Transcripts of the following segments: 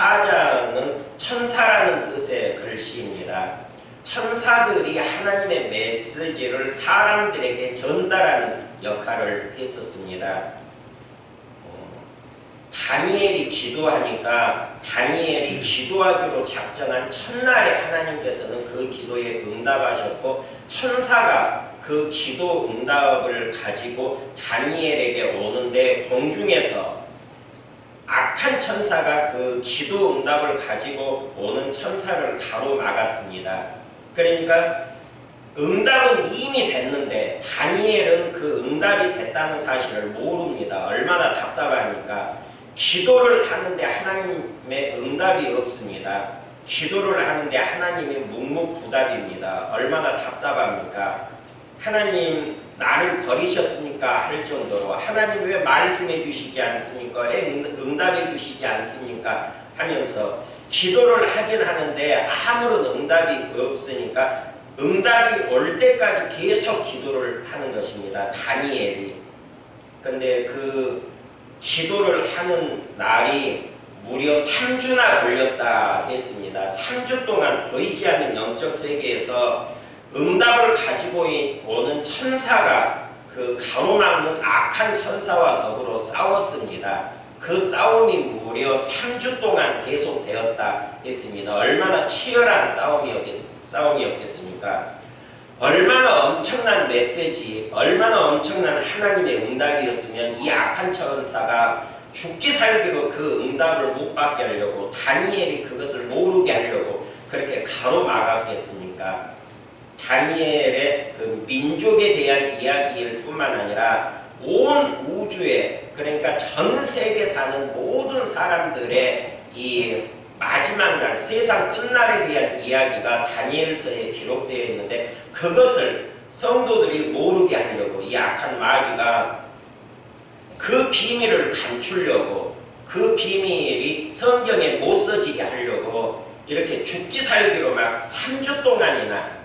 사자는 천사라는 뜻의 글씨입니다. 천사들이 하나님의 메시지를 사람들에게 전달하는 역할을 했었습니다. 어, 다니엘이 기도하니까 다니엘이 기도하기로 작정한 첫날에 하나님께서는 그 기도에 응답하셨고 천사가 그 기도 응답을 가지고 다니엘에게 오는데 공중에서 악한 천사가 그 기도 응답을 가지고 오는 천사를 가로막았습니다. 그러니까 응답은 이미 됐는데 다니엘은 그 응답이 됐다는 사실을 모릅니다. 얼마나 답답하니까 기도를 하는데 하나님의 응답이 없습니다. 기도를 하는데 하나님이 묵묵부답입니다. 얼마나 답답합니까? 하나님 나를 버리셨습니까? 할 정도로 하나님 왜 말씀해 주시지 않습니까? 응답해 주시지 않습니까? 하면서 기도를 하긴 하는데 아무런 응답이 없으니까 응답이 올 때까지 계속 기도를 하는 것입니다. 다니엘이. 근데 그 기도를 하는 날이 무려 3주나 걸렸다 했습니다. 3주 동안 보이지 않는 영적 세계에서 응답을 가지고 오는 천사가 그 가로막는 악한 천사와 더불어 싸웠습니다. 그 싸움이 무려 3주 동안 계속되었다 했습니다. 얼마나 치열한 싸움이었겠, 싸움이었겠습니까? 얼마나 엄청난 메시지, 얼마나 엄청난 하나님의 응답이었으면 이 악한 천사가 죽기 살기로 그 응답을 못 받게 하려고 다니엘이 그것을 모르게 하려고 그렇게 가로막았겠습니까? 다니엘의 그 민족에 대한 이야기일 뿐만 아니라 온 우주에 그러니까 전 세계 사는 모든 사람들의 이 마지막 날 세상 끝날에 대한 이야기가 다니엘서에 기록되어 있는데 그것을 성도들이 모르게 하려고 이 악한 마귀가 그 비밀을 감추려고 그 비밀이 성경에 못 써지게 하려고 이렇게 죽기 살기로 막 3주 동안이나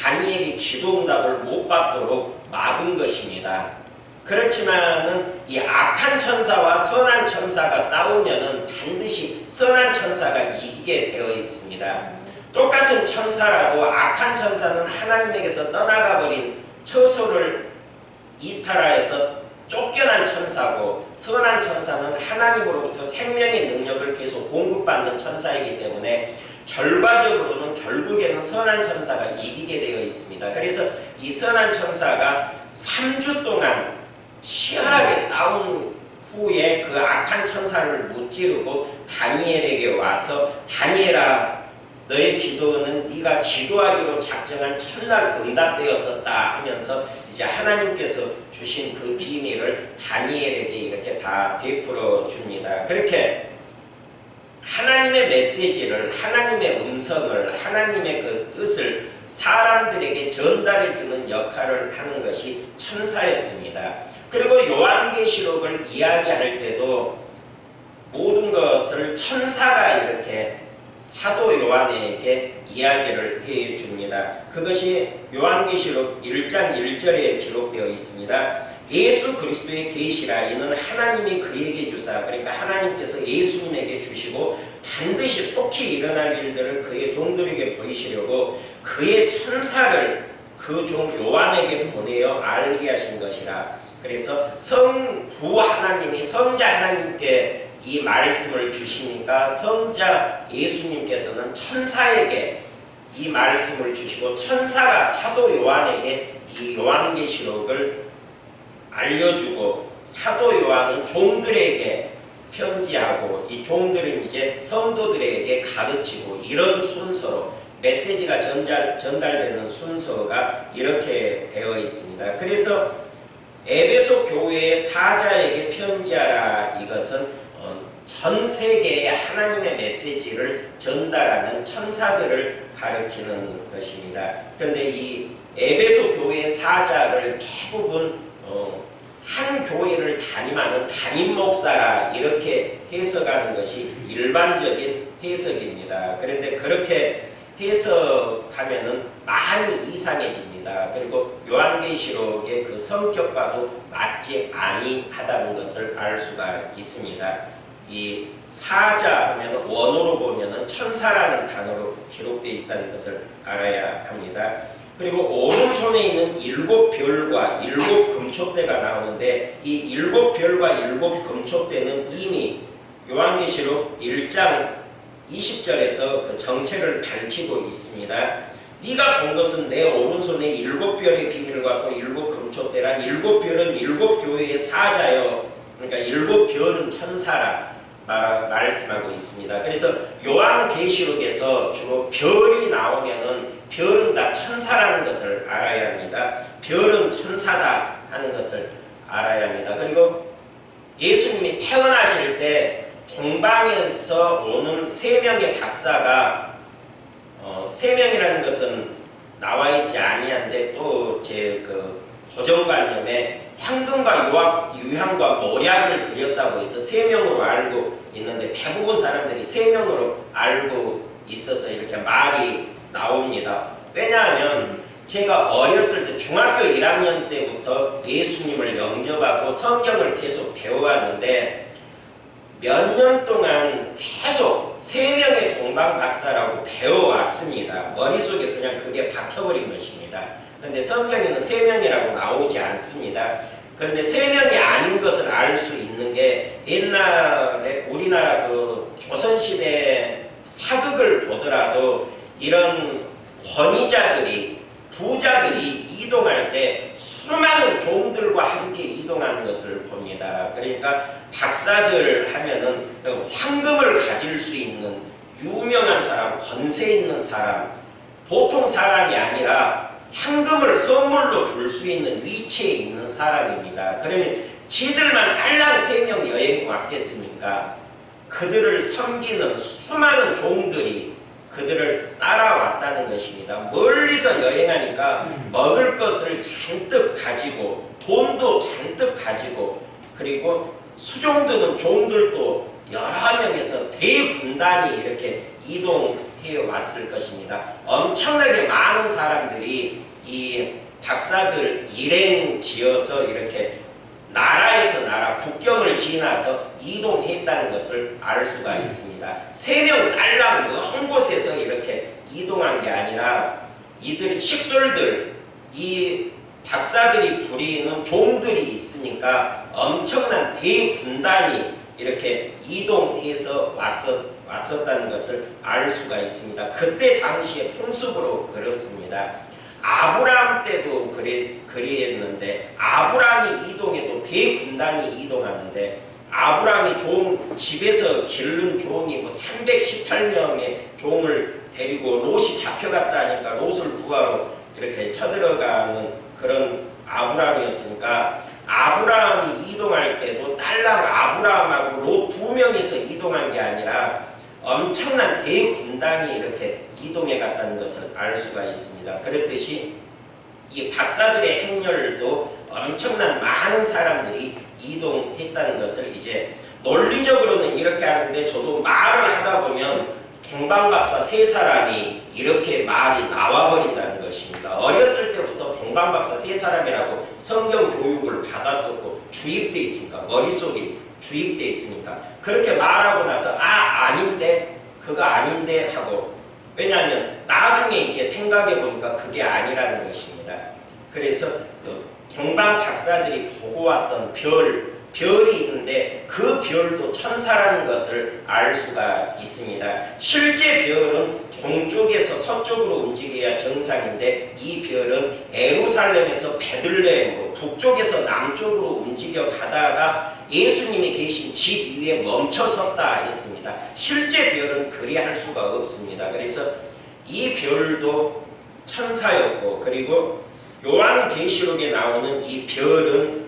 다니엘이 기도응답을 못 받도록 막은 것입니다. 그렇지만은 이 악한 천사와 선한 천사가 싸우면은 반드시 선한 천사가 이기게 되어 있습니다. 똑같은 천사라도 악한 천사는 하나님에게서 떠나가 버린 처소를 이탈하여서 쫓겨난 천사고 선한 천사는 하나님으로부터 생명의 능력을 계속 공급받는 천사이기 때문에 결과적으로는 결국에는 선한 천사가 이기게 되어 있습니다. 그래서 이 선한 천사가 3주 동안 치열하게 싸운 후에 그 악한 천사를 무찌르고 다니엘에게 와서 다니엘아 너의 기도는 네가 기도하기로 작정한 첫날 응답되었었다 하면서 이제 하나님께서 주신 그 비밀을 다니엘에게 이렇게 다 베풀어 줍니다. 그렇게 하나님의 메시지를 하나님의 음성을 하나님의 그 뜻을 사람들에게 전달해 주는 역할을 하는 것이 천사였습니다. 그리고 요한계시록을 이야기할 때도 모든 것을 천사가 이렇게 사도 요한에게 이야기를 해 줍니다. 그것이 요한계시록 1장 1절에 기록되어 있습니다. 예수 그리스도의 계시라. 이는 하나님이 그에게 주사 그러니까 하나님께서 예수님에게 주시고 반드시 속히 일어날 일들을 그의 종들에게 보이시려고 그의 천사를 그 종 요한에게 보내어 알게 하신 것이라. 그래서 성부 하나님이 성자 하나님께 이 말씀을 주시니까 성자 예수님께서는 천사에게 이 말씀을 주시고 천사가 사도 요한에게 이 요한계시록을 알려주고 사도 요한은 종들에게 편지하고 이 종들은 이제 성도들에게 가르치고 이런 순서로 메시지가 전달, 전달되는 순서가 이렇게 되어 있습니다. 그래서 에베소 교회의 사자에게 편지하라 이것은 어, 전 세계에 하나님의 메시지를 전달하는 천사들을 가리키는 것입니다. 그런데 이 에베소 교회의 사자를 대부분 어, 한 교회를 담임하는 담임 목사라 이렇게 해석하는 것이 일반적인 해석입니다. 그런데 그렇게 해석하면은 많이 이상해집니다. 그리고 요한계시록의 그 성격과도 맞지 아니하다는 것을 알 수가 있습니다. 이 사자 하면 원 천사라는 단어로 기록되어 있다는 것을 알아야 합니다. 그리고 오른손에 있는 일곱 별과 일곱 금초대가 나오는데 이 일곱 별과 일곱 금초대는 이미 요한계시록 1장 20절에서 그 정체를 밝히고 있습니다. 네가 본 것은 내 오른손에 일곱 별의 비밀과 또 일곱 금초대라. 일곱 별은 일곱 교회의 사자여 그러니까 일곱 별은 천사라 말- 말씀하고 있습니다. 그래서 요한계시록에서 주로 별이 나오면은 별은 다 천사라는 것을 알아야 합니다. 별은 천사다 하는 것을 알아야 합니다. 그리고 예수님이 태어나실 때 동방에서 오는 세 명의 박사가 어, 세 명이라는 것은 나와 있지 아니한데 또 제 그 고정관념에 황금과 유학, 유향과 모략을 드렸다고 해서 세 명으로 알고 있는데 대부분 사람들이 세 명으로 알고 있어서 이렇게 말이 나옵니다. 왜냐하면 제가 어렸을 때 중학교 1학년 때부터 예수님을 영접하고 성경을 계속 배워왔는데 몇 년 동안 계속 세 명의 동방 박사라고 배워왔습니다. 머릿속에 그냥 그게 박혀버린 것입니다. 그런데 성경에는 세 명이라고 나오지 않습니다. 그런데 세 명이 아닌 것을 알 수 있는 게 옛날에 우리나라 그 조선시대 사극을 보더라도 이런 권위자들이 부자들이 이동할 때 수많은 종들과 함께 이동하는 것을 봅니다. 그러니까 박사들 하면은 황금을 가질 수 있는 유명한 사람, 권세 있는 사람, 보통 사람이 아니라 황금을 선물로 줄 수 있는 위치에 있는 사람입니다. 그러면 지들만 알랑 세명 여행 왔겠습니까? 그들을 섬기는 수많은 종들이 그들을 따라왔다는 것입니다. 멀리서 여행하니까 먹을 것을 잔뜩 가지고 돈도 잔뜩 가지고 그리고 수종드는 종들도 여러 명에서 대군단이 이렇게 이동 해 왔을 것입니다. 엄청나게 많은 사람들이 이 박사들 일행 지어서 이렇게 나라에서 나라 국경을 지나서 이동했다는 것을 알 수가 있습니다. 세 명 딸랑 먼 곳에서 이렇게 이동한 게 아니라 이들 식솔들 이 박사들이 부리는 종들이 있으니까 엄청난 대군단이 이렇게 이동해서 왔었, 왔었다는 것을 알 수가 있습니다. 그때 당시의 풍습으로 그렇습니다. 아브라함 때도 그랬, 그랬는데 아브라함이 이동해도 대군단이 이동하는데 아브라함이 종 집에서 기른 종이 뭐 318명의 종을 데리고 롯이 잡혀갔다니까 롯을 구하러 이렇게 쳐들어가는 그런 아브라함이었으니까 아브라함이 이동할 때도 딸랑 아브라함하고 롯 두 명이서 이동한 게 아니라 엄청난 대군단이 이렇게 이동해 갔다는 것을 알 수가 있습니다. 그랬듯이 이 박사들의 행렬도 엄청난 많은 사람들이 이동했다는 것을 이제 논리적으로는 이렇게 하는데 저도 말을 하다 보면 동방박사 세 사람이 이렇게 말이 나와버린다는 것입니다. 어렸을 때부터 동방박사 세 사람이라고 성경 교육을 받았었고 주입돼 있으니까 머릿속에 주입돼 있으니까 그렇게 말하고 나서 아 아닌데 그거 아닌데 하고 왜냐하면 나중에 이제 생각해 보니까 그게 아니라는 것입니다. 그래서 그 동방 박사들이 보고 왔던 별 별이 있는데 그 별도 천사라는 것을 알 수가 있습니다. 실제 별은 동쪽에서 서쪽으로 움직여야 정상인데 이 별은 에루살렘에서 베들레헴으로 북쪽에서 남쪽으로 움직여 가다가 예수님이 계신 집 위에 멈춰 섰다 했습니다. 실제 별은 그리할 수가 없습니다. 그래서 이 별도 천사였고 그리고 요한계시록에 나오는 이 별은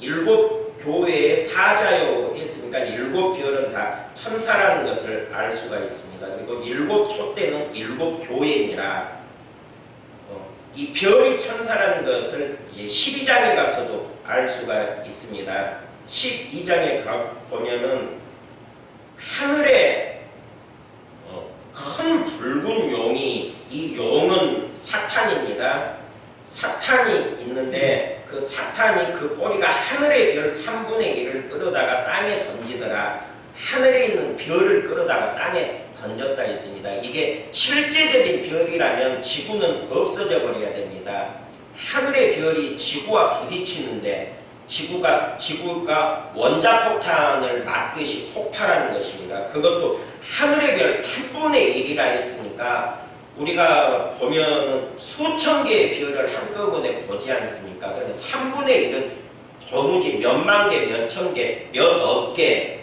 일곱 교회의 사자요 했으니까 일곱 별은 다 천사라는 것을 알 수가 있습니다. 그리고 일곱 촛대는 일곱 교회니라 어, 이 별이 천사라는 것을 이제 12장에 가서도 알 수가 있습니다. 12장에 가 보면은 하늘에 어, 큰 붉은 용이 이 용은 사탄입니다. 사탄이 있는데 그 사탄이 그 꼬리가 하늘의 별 3분의 1을 끌어다가 땅에 던지더라 하늘에 있는 별을 끌어다가 땅에 던졌다 했습니다. 이게 실제적인 별이라면 지구는 없어져 버려야 됩니다. 하늘의 별이 지구와 부딪히는데 지구가 지구가 원자폭탄을 맞듯이 폭발하는 것입니다. 그것도 하늘의 별 3분의 1이라 했으니까 우리가 보면은 수천 개의 별을 한꺼번에 보지 않습니까? 그러면 3분의 1은 도무지 몇만 개, 몇천 개, 몇억 개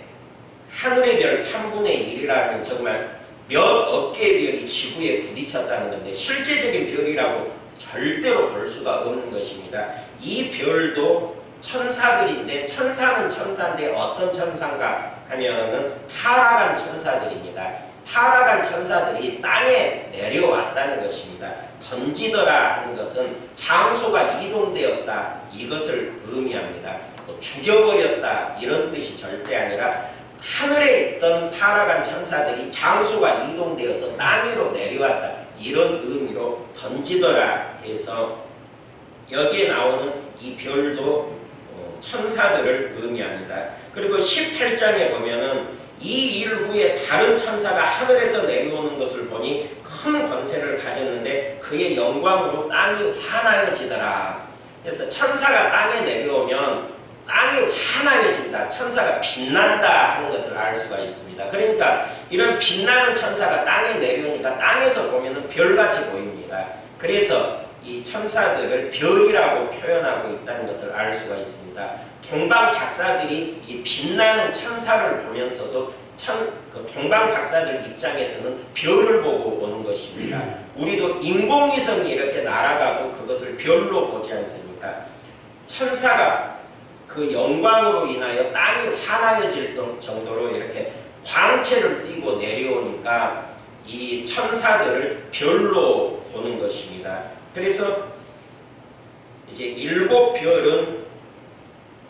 하늘의 별 3분의 1이라는 정말 몇억 개의 별이 지구에 부딪혔다는 건데 실제적인 별이라고 절대로 볼 수가 없는 것입니다. 이 별도 천사들인데 천사는 천사인데 어떤 천사인가 하면은 타락한 천사들입니다. 타락한 천사들이 땅에 내려왔다는 것입니다. 던지더라 하는 것은 장소가 이동되었다 이것을 의미합니다. 뭐 죽여버렸다 이런 뜻이 절대 아니라 하늘에 있던 타락한 천사들이 장소가 이동되어서 땅 위로 내려왔다 이런 의미로 던지더라 해서 여기에 나오는 이 별도 어, 천사들을 의미합니다. 그리고 18장에 보면은 이 일 후에 다른 천사가 하늘에서 내려오는 것을 보니 큰 권세를 가졌는데 그의 영광으로 땅이 환하여지더라. 그래서 천사가 땅에 내려오면 땅이 환하여진다. 천사가 빛난다 하는 것을 알 수가 있습니다. 그러니까 이런 빛나는 천사가 땅에 내려오니까 땅에서 보면은 별같이 보입니다. 그래서 이 천사들을 별이라고 표현하고 있다는 것을 알 수가 있습니다. 동방 박사들이 이 빛나는 천사를 보면서도 천, 그 동방 박사들 입장에서는 별을 보고 오는 것입니다. 우리도 인공위성이 이렇게 날아가도 그것을 별로 보지 않습니까? 천사가 그 영광으로 인하여 땅이 환하여질 정도로 이렇게 광채를 띠고 내려오니까 이 천사들을 별로 보는 것입니다. 그래서 이제 일곱 별은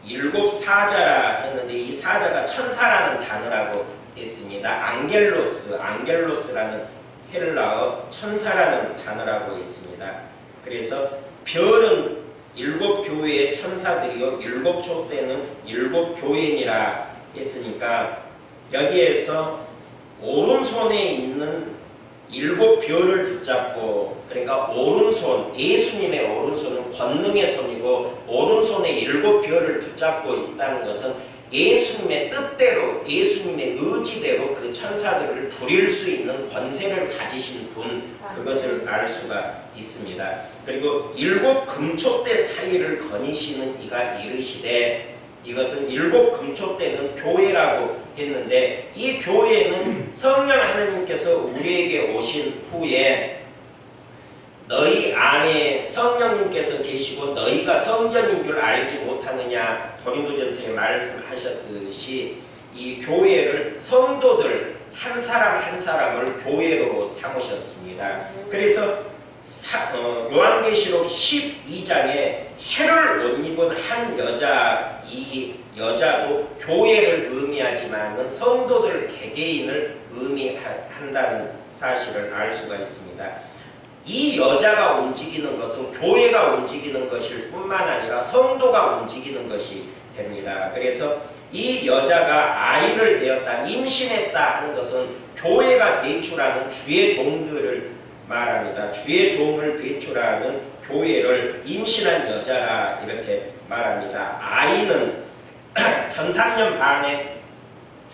일곱 사자라 했는데 이 사자가 천사라는 단어라고 했습니다. 안겔로스, 안겔로스라는 헬라어 천사라는 단어라고 있습니다. 그래서 별은 일곱 교회의 천사들이요 일곱 촉대는 일곱 교인이라 했으니까 여기에서 오른손에 있는 일곱 별을 붙잡고 그러니까 오른손 예수님의 오른손은 권능의 손이고 오른손에 일곱 별을 붙잡고 있다는 것은 예수님의 뜻대로 예수님의 의지대로 그 천사들을 부릴 수 있는 권세를 가지신 분 그것을 알 수가 있습니다. 그리고 일곱 금초대 사이를 거니시는 이가 이르시되 이것은 일곱 금초대는 교회라고 했는데 이 교회는 성령 하나님께서 우리에게 오신 후에 너희 안에 성령님께서 계시고 너희가 성전인 줄 알지 못하느냐 고린도전서에 말씀하셨듯이 이 교회를 성도들 한 사람 한 사람을 교회로 삼으셨습니다. 그래서 사, 어, 요한계시록 12장에 해를 옷 입은 한 여자 이 여자도 교회를 의미하지만은 성도들 개개인을 의미한다는 사실을 알 수가 있습니다. 이 여자가 움직이는 것은 교회가 움직이는 것일 뿐만 아니라 성도가 움직이는 것이 됩니다. 그래서 이 여자가 아이를 배었다, 임신했다 하는 것은 교회가 배출하는 주의 종들을 말합니다. 주의 종을 배출하는 교회를 임신한 여자라 이렇게 말합니다. 아이는 전상년 반에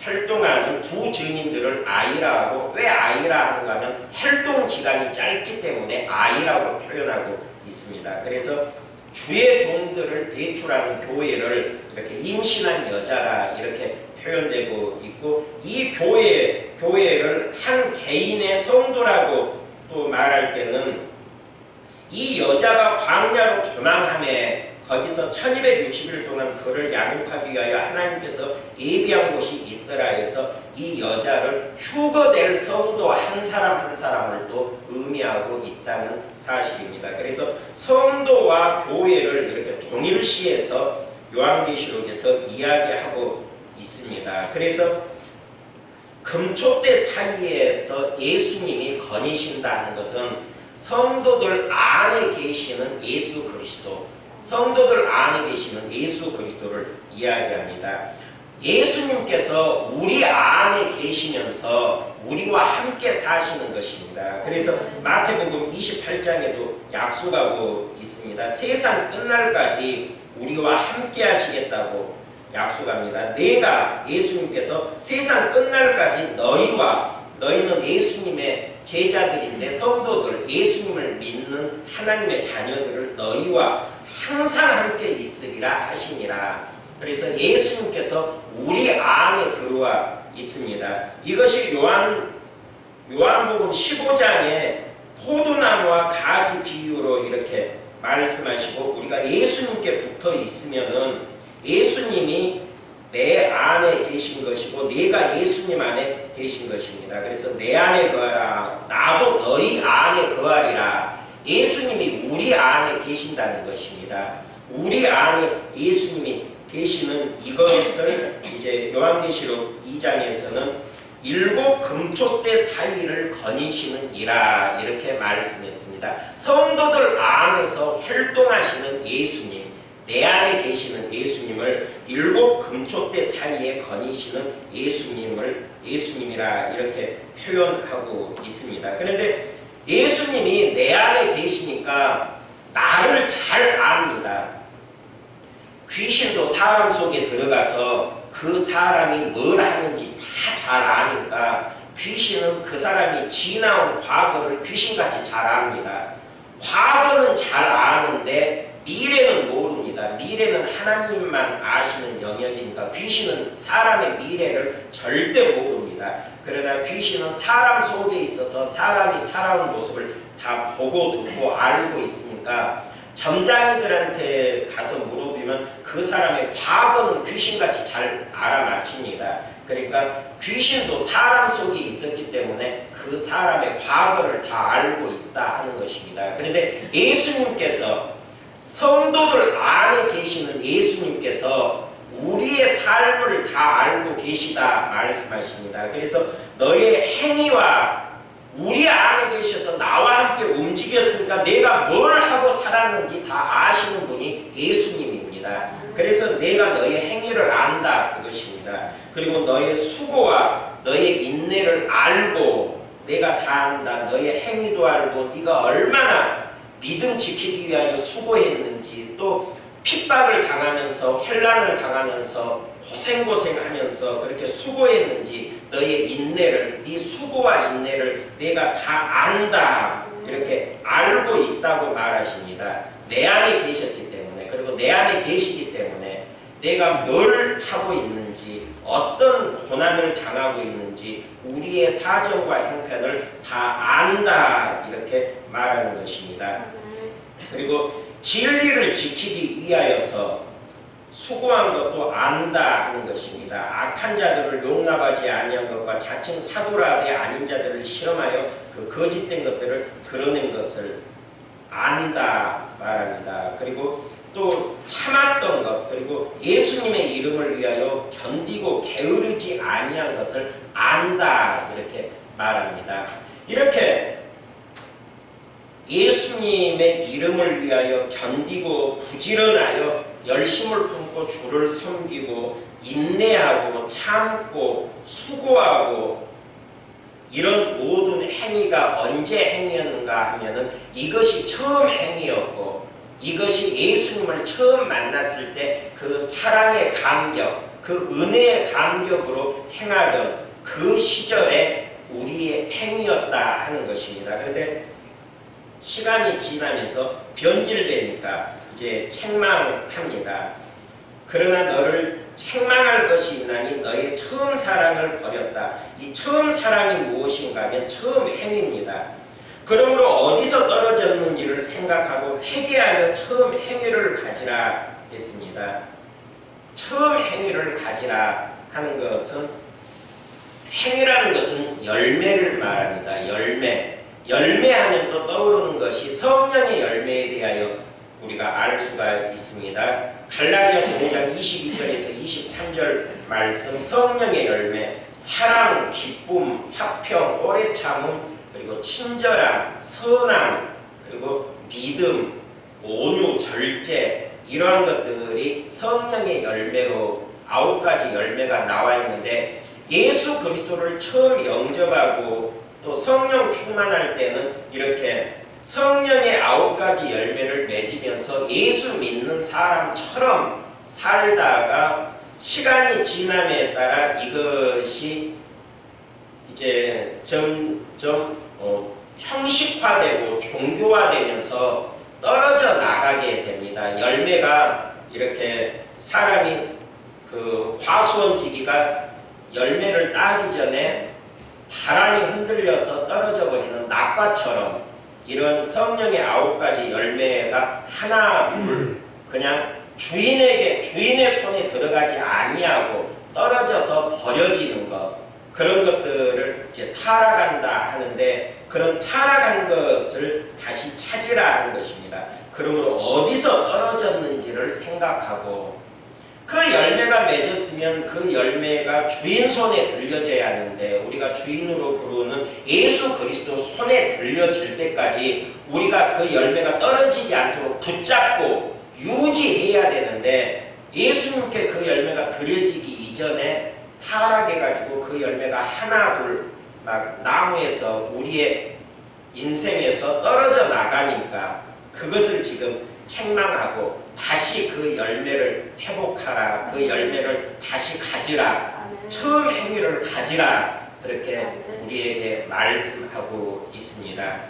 활동하는 두 증인들을 아이라 하고 왜 아이라 하는가 하면 활동 기간이 짧기 때문에 아이라고 표현하고 있습니다. 그래서 주의 종들을 배출하는 교회를 이렇게 임신한 여자라 이렇게 표현되고 있고 이 교회 교회를 한 개인의 성도라고 또 말할 때는 이 여자가 광야로 도망함에 거기서 1260일 동안 그를 양육하기 위하여 하나님께서 예비한 곳이 있더라 해서 이 여자를 휴거될 성도 한 사람 한 사람을 또 의미하고 있다는 사실입니다. 그래서 성도와 교회를 이렇게 동일시해서 요한계시록에서 이야기하고 있습니다. 그래서 금초대 사이에서 예수님이 거니신다는 것은 성도들 안에 계시는 예수 그리스도 성도들 안에 계시는 예수 그리스도를 이야기합니다. 예수님께서 우리 안에 계시면서 우리와 함께 사시는 것입니다. 그래서 마태복음 28장에도 약속하고 있습니다. 세상 끝날까지 우리와 함께 하시겠다고 약속합니다. 내가 예수님께서 세상 끝날까지 너희와 너희는 예수님의 제자들인데 성도들 예수님을 믿는 하나님의 자녀들을 너희와 항상 함께 있으리라 하시니라. 그래서 예수님께서 우리 안에 들어와 있습니다. 이것이 요한 요한복음 15장에 포도나무와 가지 비유로 이렇게 말씀하시고 우리가 예수님께 붙어 있으면은 예수님이 내 안에 계신 것이고 내가 예수님 안에 계신 것입니다. 그래서 내 안에 거하라 나도 너희 안에 거하리라. 예수님이 우리 안에 계신다는 것입니다. 우리 안에 예수님이 계시는 이것을 이제 요한계시록 2장에서는 일곱 금초대 사이를 거니시는 이라 이렇게 말씀했습니다. 성도들 안에서 활동하시는 예수님, 내 안에 계시는 예수님을 일곱 금초대 사이에 거니시는 예수님을 예수님이라 이렇게 표현하고 있습니다. 그런데 예수님이 내 안에 계시니까 나를 잘 압니다. 귀신도 사람 속에 들어가서 그 사람이 뭘 하는지 다 잘 아니까 귀신은 그 사람이 지나온 과거를 귀신같이 잘 압니다. 과거는 잘 아는데 미래는 모릅니다. 미래는 하나님만 아시는 영역이니까 귀신은 사람의 미래를 절대 모릅니다. 그러나 귀신은 사람 속에 있어서 사람이 살아온 모습을 다 보고 듣고 알고 있으니까 점장이들한테 가서 물어보면 그 사람의 과거는 귀신같이 잘 알아맞힙니다. 그러니까 귀신도 사람 속에 있었기 때문에 그 사람의 과거를 다 알고 있다 하는 것입니다. 그런데 예수님께서 성도들 안에 계시는 예수님께서 우리의 삶을 다 알고 계시다 말씀하십니다. 그래서 너의 행위와 우리 안에 계셔서 나와 함께 움직였으니까 내가 뭘 하고 살았는지 다 아시는 분이 예수님입니다. 그래서 내가 너의 행위를 안다 그것입니다. 그리고 너의 수고와 너의 인내를 알고 내가 다 안다. 너의 행위도 알고 네가 얼마나 믿음 지키기 위하여 수고했는지 또 핍박을 당하면서 환란을 당하면서 고생고생하면서 그렇게 수고했는지 너의 인내를 네 수고와 인내를 내가 다 안다 이렇게 알고 있다고 말하십니다. 내 안에 계셨기 때문에 그리고 내 안에 계시기 때문에 내가 뭘 하고 있는지 어떤 고난을 당하고 있는지 우리의 사정과 형편을 다 안다 이렇게 말하는 것입니다. 그리고 진리를 지키기 위하여서 수고한 것도 안다 하는 것입니다. 악한 자들을 용납하지 아니한 것과 자칭 사도라되 아닌 자들을 실험하여 그 거짓된 것들을 드러낸 것을 안다 말합니다. 그리고 또 참았던 것 그리고 예수님의 이름을 위하여 견디고 게으르지 아니한 것을 안다 이렇게 말합니다. 이렇게 예수님의 이름을 위하여 견디고 부지런하여 열심을 품고 주를 섬기고 인내하고 참고 수고하고 이런 모든 행위가 언제 행위였는가 하면은 이것이 처음 행위였고 이것이 예수님을 처음 만났을 때 그 사랑의 감격, 그 은혜의 감격으로 행하던 그 시절에 우리의 행위였다 하는 것입니다. 그런데 시간이 지나면서 변질되니까 이제 책망합니다. 그러나 너를 책망할 것이 있나니 너의 처음 사랑을 버렸다. 이 처음 사랑이 무엇인가 하면 처음 행위입니다. 그러므로 어디서 떨어졌는지를 생각하고 회개하여 처음 행위를 가지라 했습니다. 처음 행위를 가지라 하는 것은 행위라는 것은 열매를 말합니다. 열매. 열매하면 또 떠오르는 것이 성령의 열매에 대하여 우리가 알 수가 있습니다. 갈라디아서 5장 22절에서 23절 말씀 성령의 열매 사랑, 기쁨, 화평, 오래 참음 그리고 친절함, 선함 그리고 믿음, 온유, 절제 이러한 것들이 성령의 열매로 아홉 가지 열매가 나와 있는데 예수 그리스도를 처음 영접하고 또 성령 충만할 때는 이렇게 성령의 아홉 가지 열매를 맺으면서 예수 믿는 사람처럼 살다가 시간이 지남에 따라 이것이 이제 점 점 어, 형식화되고 종교화되면서 떨어져 나가게 됩니다. 열매가 이렇게 사람이 그 화수원지기가 열매를 따기 전에 바람이 흔들려서 떨어져 버리는 낙과처럼 이런 성령의 아홉 가지 열매가 하나 둘 그냥 주인에게 주인의 손에 들어가지 아니하고 떨어져서 버려지는 것 그런 것들을 이제 타락한다 하는데 그런 타락한 것을 다시 찾으라 하는 것입니다. 그러므로 어디서 떨어졌는지를 생각하고 그 열매가 맺었으면 그 열매가 주인 손에 들려져야 하는데 우리가 주인으로 부르는 예수 그리스도 손에 들려질 때까지 우리가 그 열매가 떨어지지 않도록 붙잡고 유지해야 되는데 예수님께 그 열매가 들려지기 이전에 타락해가지고 그 열매가 하나 둘막 나무에서 우리의 인생에서 떨어져 나가니까 그것을 지금 책망하고 다시 그 열매를 회복하라 그 열매를 다시 가지라. 처음 행위를 가지라 그렇게. 우리에게 말씀하고 있습니다.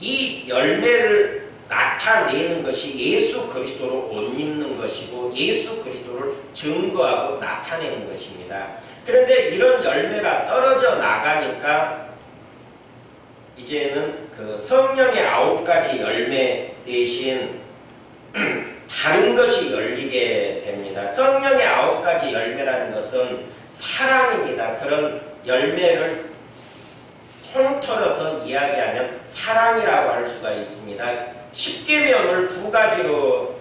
이 열매를 나타내는 것이 예수 그리스도로 옷 입는 것이고 예수 그리스도를 증거하고 나타내는 것입니다. 그런데 이런 열매가 떨어져 나가니까 이제는 그 성령의 아홉 가지 열매 대신 다른 것이 열리게 됩니다. 성령의 아홉 가지 열매라는 것은 사랑입니다. 그런 열매를 통틀어서 이야기하면 사랑이라고 할 수가 있습니다. 십계명을 두 가지로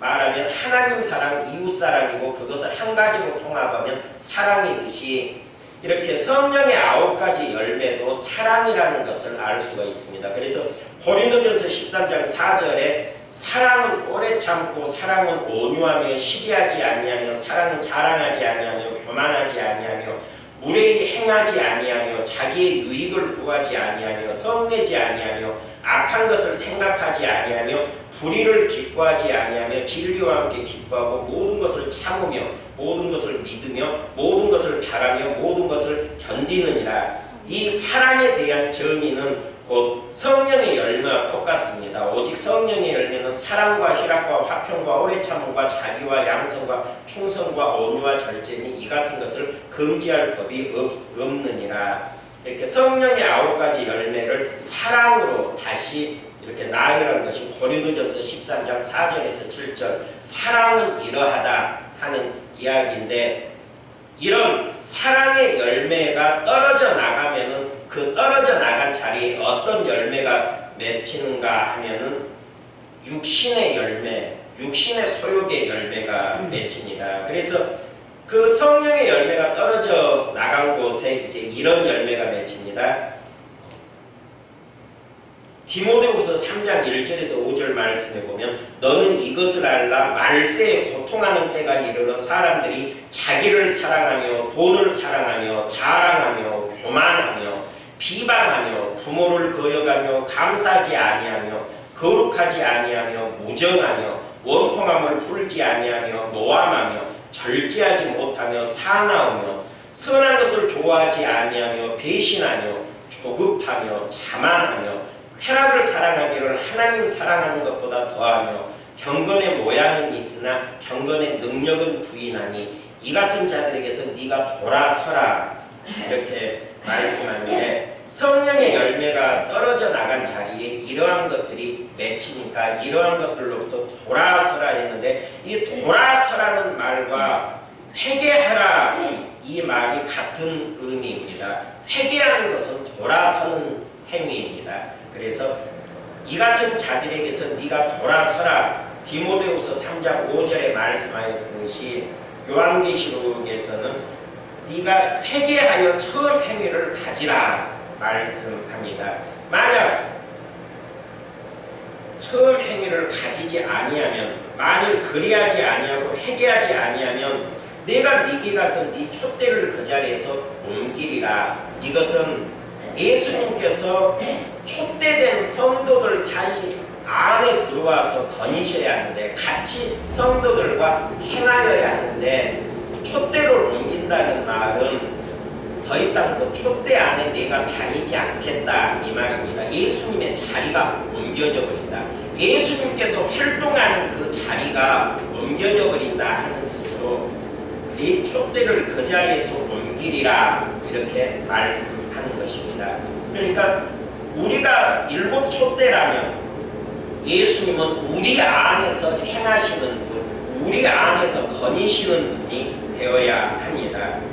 말하면 하나님 사랑, 이웃 사랑이고 그것을 한 가지로 통합하면 사랑이듯이 이렇게 성령의 아홉 가지 열매도 사랑이라는 것을 알 수가 있습니다. 그래서 고린도전서 13장 4절에 사랑은 오래 참고 사랑은 온유하며 시기하지 아니하며 사랑은 자랑하지 아니하며 교만하지 아니하며 무례히 행하지 아니하며 자기의 유익을 구하지 아니하며 성내지 아니하며 악한 것을 생각하지 아니하며 불의를 기뻐하지 아니하며 진리와 함께 기뻐하고 모든 것을 참으며 모든 것을 믿으며 모든 것을 바라며 모든 것을 견디느니라 이 사랑에 대한 정의는 곧 성령의 열매와 똑같습니다. 오직 성령의 열매는 사랑과 희락과 화평과 오래 참음과 자비와 양성과 충성과 온유와 절제니 이 같은 것을 금지할 법이 없, 없느니라. 이렇게 성령의 아홉 가지 열매를 사랑으로 다시 이렇게 나열한 것이 고린도전서 13장 4절에서 7절 사랑은 이러하다 하는 이야기인데 이런 사랑의 열매가 떨어져 나가면은 그 떨어져 나간 자리에 어떤 열매가 맺히는가 하면은 육신의 열매, 육신의 소욕의 열매가 맺힙니다. 그래서 그 성령의 열매가 떨어져 나간 곳에 이제 이런 열매가 맺힙니다. 디모데후서 3장 1절에서 5절 말씀에 보면 너는 이것을 알라 말세에 고통하는 때가 이르러 사람들이 자기를 사랑하며 돈을 사랑하며 자랑하며 교만하며 비방하며 부모를 거역하며 감사하지 아니하며 거룩하지 아니하며 무정하며 원통함을 풀지 아니하며 노함하며 절제하지 못하며 사나우며 선한 것을 좋아하지 아니하며 배신하며 조급하며 자만하며 쾌락을 사랑하기를 하나님 사랑하는 것보다 더하며 경건의 모양은 있으나 경건의 능력은 부인하니 이 같은 자들에게서 네가 돌아서라. 이렇게 말씀하는데 성령의 열매가 떨어져 나간 자리에 이러한 것들이 맺히니까 이러한 것들로부터 돌아서라 했는데 이 돌아서라는 말과 회개하라 이 말이 같은 의미입니다. 회개하는 것은 돌아서는 행위입니다. 그래서 이 같은 자들에게서 네가 돌아서라 디모데후서 3장 5절에 말씀하였듯이 요한계시록에서는 네가 회개하여 처음 행위를 가지라 말씀합니다. 만약 처음 행위를 가지지 아니하면 만일 그리하지 아니하고 회개하지 아니하면 내가 네게 가서 네 촛대를 그 자리에서 옮기리라. 이것은 예수님께서 촛대된 성도들 사이 안에 들어와서 거니셔야 하는데 같이 성도들과 행하여야 하는데 촛대를 옮긴다는 말은 더 이상 그 촛대 안에 내가 다니지 않겠다 이 말입니다. 예수님의 자리가 옮겨져 버린다. 예수님께서 활동하는 그 자리가 옮겨져 버린다 하는 뜻으로 네 촛대를 그 자리에서 옮기리라 이렇게 말씀하는 것입니다. 그러니까 우리가 일곱 촛대라면 예수님은 우리 안에서 행하시는 분, 우리 안에서 거니시는 분이 되어야 합니다.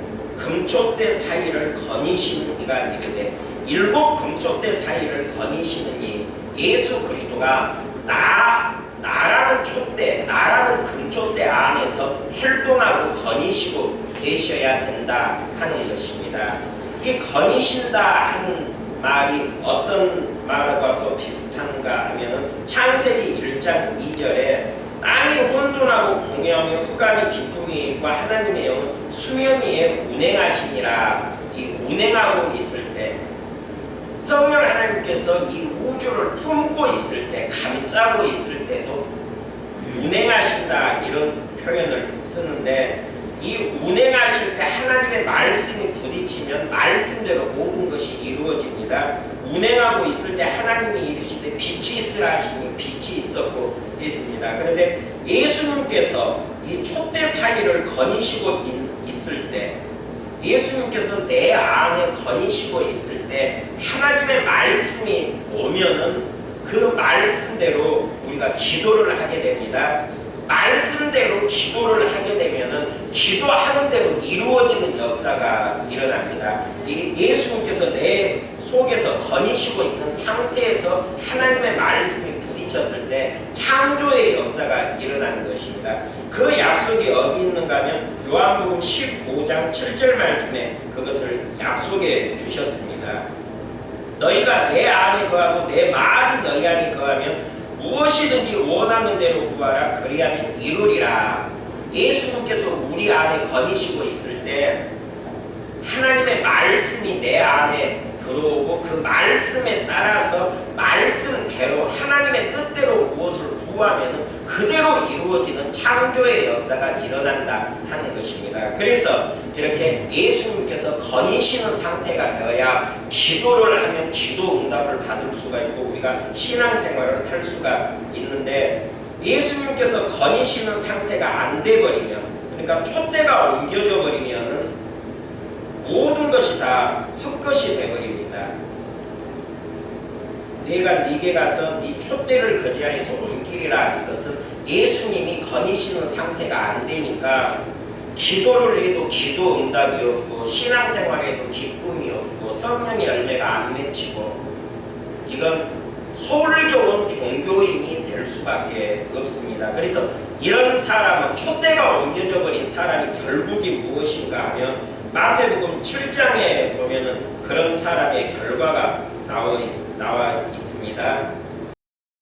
금촉대 사이를 거니시는 이가 이르되 일곱 금촉대 사이를 거니시는 이 예수 그리스도가 나 나라는 촛대, 나라는 금촉대 안에서 활동하고 거니시고 계셔야 된다 하는 것입니다. 이 거니신다 하는 말이 어떤 말과 또 비슷한가 하면은 창세기 1장 2절에 땅이 혼돈하고 공허하며 흑암이 깊음이 있고 하나님의 영은 수면 위에 운행하시니라 이 운행하고 있을 때 성령 하나님께서 이 우주를 품고 있을 때 감싸고 있을 때도 운행하신다 이런 표현을 쓰는데 이 운행하실 때 하나님의 말씀이 부딪히면 말씀대로 모든 것이 이루어집니다. 운행하고 있을 때 하나님이 이르시되 빛이 있으라 하시니 빛이 있었고 있습니다. 그런데 예수님께서 이 촛대 사이를 거니시고 있, 있을 때 예수님께서 내 안에 거니시고 있을 때 하나님의 말씀이 오면은 그 말씀대로 우리가 기도를 하게 됩니다. 말씀대로 기도를 하게 되면은 기도하는 대로 이루어지는 역사가 일어납니다. 이 예수님께서 내 속에서 거니시고 있는 상태에서 하나님의 말씀이 부딪혔을 때 창조의 역사가 일어나는 것입니다. 그 약속이 어디 있는가 하면 요한복음 15장 7절 말씀에 그것을 약속해 주셨습니다. 너희가 내 안에 거하고 내 말이 너희 안에 거하면 무엇이든지 원하는 대로 구하라 그리하면 이루리라. 예수님께서 우리 안에 거니시고 있을 때 하나님의 말씀이 내 안에 들어오고 그 말씀에 따라서 말씀대로 하나님의 뜻대로 무엇을 구하면 그대로 이루어지는 창조의 역사가 일어난다 하는 것입니다. 그래서 이렇게 예수님께서 거니시는 상태가 되어야 기도를 하면 기도 응답을 받을 수가 있고 우리가 신앙생활을 할 수가 있는데 예수님께서 거니시는 상태가 안 돼 버리면 그러니까 촛대가 옮겨져 버리면은 모든 것이 다 헛것이 돼 버립니다. 내가 네게 가서 네 촛대를 그 자리에서 옮기리라 이것은 예수님이 거니시는 상태가 안 되니까 기도를 해도 기도 응답이 없고 신앙생활에도 기쁨이 없고 성령의 열매가 안 맺히고 이건 허울 좋은 종교인이 될 수밖에 없습니다. 그래서 이런 사람은 촛대가 옮겨져 버린 사람이 결국이 무엇인가 하면 마태복음 7장에 보면은 그런 사람의 결과가 나와, 있습니다.